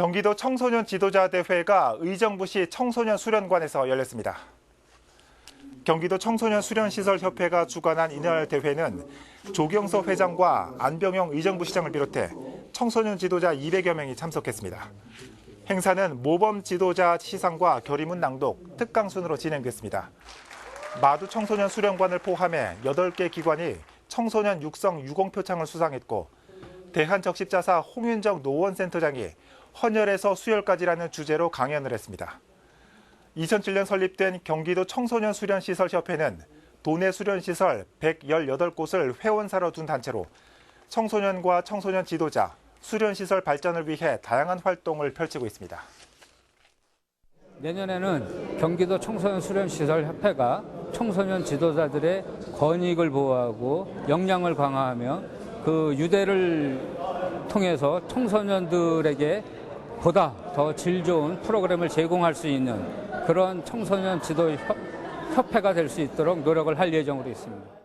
경기도 청소년 지도자 대회가 의정부시 청소년 수련관에서 열렸습니다. 경기도 청소년 수련시설협회가 주관한 이날 대회는 조경서 회장과 안병영 의정부시장을 비롯해 청소년 지도자 200여 명이 참석했습니다. 행사는 모범 지도자 시상과 결의문 낭독, 특강 순으로 진행됐습니다. 마두 청소년 수련관을 포함해 8개 기관이 청소년 육성 유공표창을 수상했고 대한적십자사 홍윤정 노원센터장이 헌혈에서 수혈까지라는 주제로 강연을 했습니다. 2007년 설립된 경기도 청소년 수련 시설 협회는 도내 수련 시설 118곳을 회원사로 둔 단체로 청소년과 청소년 지도자, 수련 시설 발전을 위해 다양한 활동을 펼치고 있습니다. 내년에는 경기도 청소년 수련 시설 협회가 청소년 지도자들의 권익을 보호하고 역량을 강화하며 그 유대를 통해서 청소년들에게 보다 더 질 좋은 프로그램을 제공할 수 있는 그런 청소년 지도 협- 협회가 될 수 있도록 노력을 할 예정으로 있습니다.